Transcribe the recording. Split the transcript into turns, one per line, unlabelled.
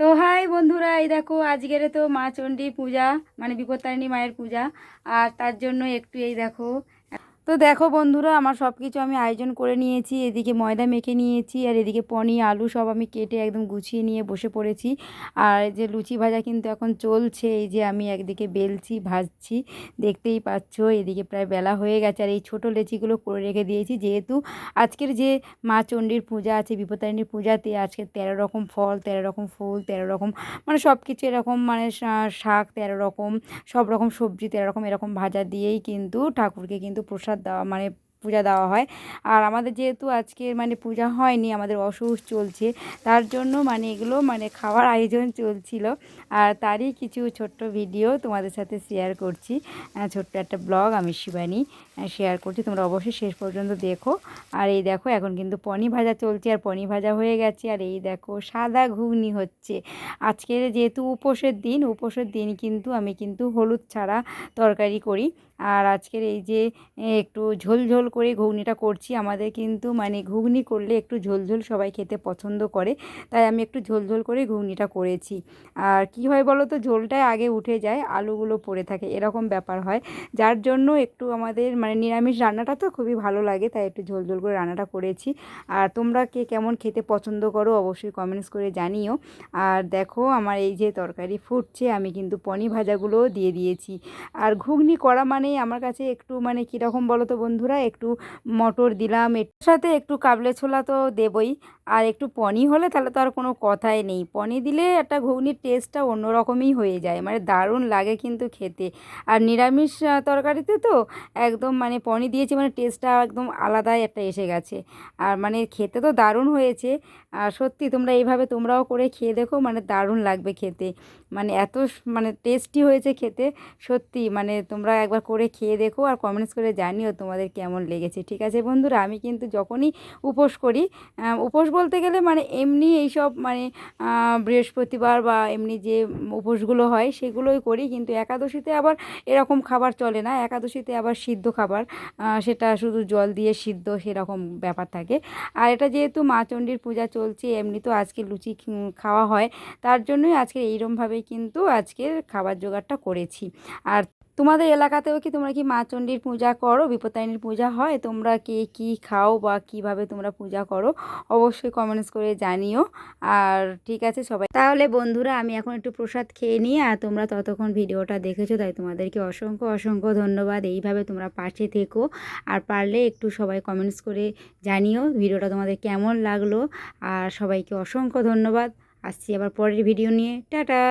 তো হাই বন্ধুরা, এই দেখো আজকের তো মা চণ্ডী পূজা মানে বিপত্তারিণী মায়ের পূজা, আর তার জন্য একটু এই দেখো তো দেখো বন্ধুরা, আমার সব কিছু আমি আয়োজন করে নিয়েছি। এদিকে ময়দা মেখে নিয়েছি, আর এদিকে পনি আলু সব আমি কেটে একদম গুছিয়ে নিয়ে বসে পড়েছি। আর যে লুচি ভাজা কিন্তু এখন চলছে, এই যে আমি একদিকে বেলছি, ভাজছি, দেখতেই পাচ্ছ, এদিকে প্রায় বেলা হয়ে গেছে। আর এই ছোটো লেচিগুলো করে রেখে দিয়েছি, যেহেতু আজকের যে মা চণ্ডীর পূজা আছে, বিপত্তারিণীর পূজাতে আজকে তেরো রকম ফল, তেরো রকম ফুল, তেরো রকম মানে সব কিছু এরকম মানে শাক তেরো রকম, সব রকম সবজি তেরো রকম এরকম ভাজা দিয়েই কিন্তু ঠাকুরকে কিন্তু প্রসাদ দেওয়া মানে পূজা দেওয়া হয়। আর আমাদের যেহেতু আজকে মানে পূজা হয়নি, আমাদের অসুখ চলছে, তার জন্য মানে এগুলো মানে খাওয়ার আয়োজন চলছিল। আর তারই কিছু ছোট্ট ভিডিও তোমাদের সাথে শেয়ার করছি। ছোট্ট একটা ব্লগ আমি শিবানী শেয়ার করছি। তোমরা অবশ্যই শেষ পর্যন্ত দেখো। আর এই দেখো, এখন কিন্তু পনি ভাজা চলছে, আর পনি ভাজা হয়ে গেছে। আর এই দেখো, সাদা ঘুগনি হচ্ছে। আজকের যেহেতু উপোসের দিন উপোসের দিন কিন্তু আমি কিন্তু হলুদ ছাড়া তরকারি করি। আর আজকের এই যে একটু ঝোল ঝোল করে ঘুগনিটা করছি। আমাদের কিন্তু মানে ঘুগনি করলে একটু ঝোল ঝোল সবাই খেতে পছন্দ করে, তাই আমি একটু ঝোল ঝোল করে ঘুগনিটা করেছি। আর কি হয় বলো তো, ঝোলটাই আগে উঠে যায়, আলুগুলো পড়ে থাকে, এরকম ব্যাপার হয়। যার জন্য একটু আমাদের মানে নিরামিষ রান্নাটা তো খুবই ভালো লাগে, তাই একটু ঝোল ঝোল করে রান্নাটা করেছি। আর তোমরা কে কেমন খেতে পছন্দ করো অবশ্যই কমেন্টস করে জানিও। আর দেখো আমার এই যে তরকারি ফুটছে, আমি কিন্তু পনি ভাজাগুলোও দিয়ে দিয়েছি। আর ঘুগনি করা মানেই আমার কাছে একটু মানে কীরকম বলো তো বন্ধুরা, একটু মটর দিলাম, এর সাথে একটু কাবলে ছোলা তো দেবই, আর একটু পনি হলে তাহলে তো আর কোনো কথাই নেই। পনি দিলে একটা ঘুগনির টেস্টটা অন্যরকমই হয়ে যায় মানে দারুণ লাগে কিন্তু খেতে। আর নিরামিষ তরকারিতে তো একদম মানে পনি দিয়েছি মানে টেস্টটা একদম আলাদাই একটা এসে গেছে। আর মানে খেতে তো দারুণ হয়েছে, আর সত্যি তোমরা এইভাবে তোমরাও করে খেয়ে দেখো মানে দারুণ লাগবে খেতে। মানে এত মানে টেস্টি হয়েছে খেতে, সত্যি মানে তোমরা একবার করে খেয়ে দেখো, আর কমেন্টস করে জানিও তোমাদের কেমন লেগেছে, ঠিক আছে? বন্ধুরা, আমি কিন্তু যখনই উপোস করি উপোস বলতে গেলে মানে এমনি এইসব মানে বৃহস্পতিবার বা এমনি যে উপোসগুলো হয় সেগুলোই করি, কিন্তু একাদশীতে আবার এরকম খাবার চলে না। একাদশীতে আবার সিদ্ধ খাবার সেটা শুধু জল দিয়ে সিদ্ধ সেরকম ব্যাপার থাকে। আর এটা যেহেতু মা চণ্ডীর পূজা চলছে, এমনি তো আজকে লুচি খাওয়া হয়, তার জন্যই আজকে এইরমভাবেই কিন্তু আজকের খাবার জোগাড়টা করেছি। আর তোমাদের এলাকাতেও কি তোমরা কি মা চণ্ডীর পূজা করো? বিপত্তারিণীর পূজা হয়? তোমরা কে কি খাও বা কীভাবে তোমরা পূজা করো? অবশ্যই কমেন্টস করে জানিও। আর ঠিক আছে সবাই। তাহলে বন্ধুরা, আমি এখন একটু প্রসাদ খেয়ে নিই আর তোমরা ততক্ষণ ভিডিওটা দেখেছ, তাই তোমাদেরকে অসংখ্য অসংখ্য ধন্যবাদ। এইভাবে তোমরা পাশে থেকো। আর পারলে একটু সবাই কমেন্টস করে জানিও ভিডিওটা তোমাদের কেমন লাগল। আর সবাইকে অসংখ্য ধন্যবাদ। আসছি আবার পরের ভিডিও নিয়ে। টাটা!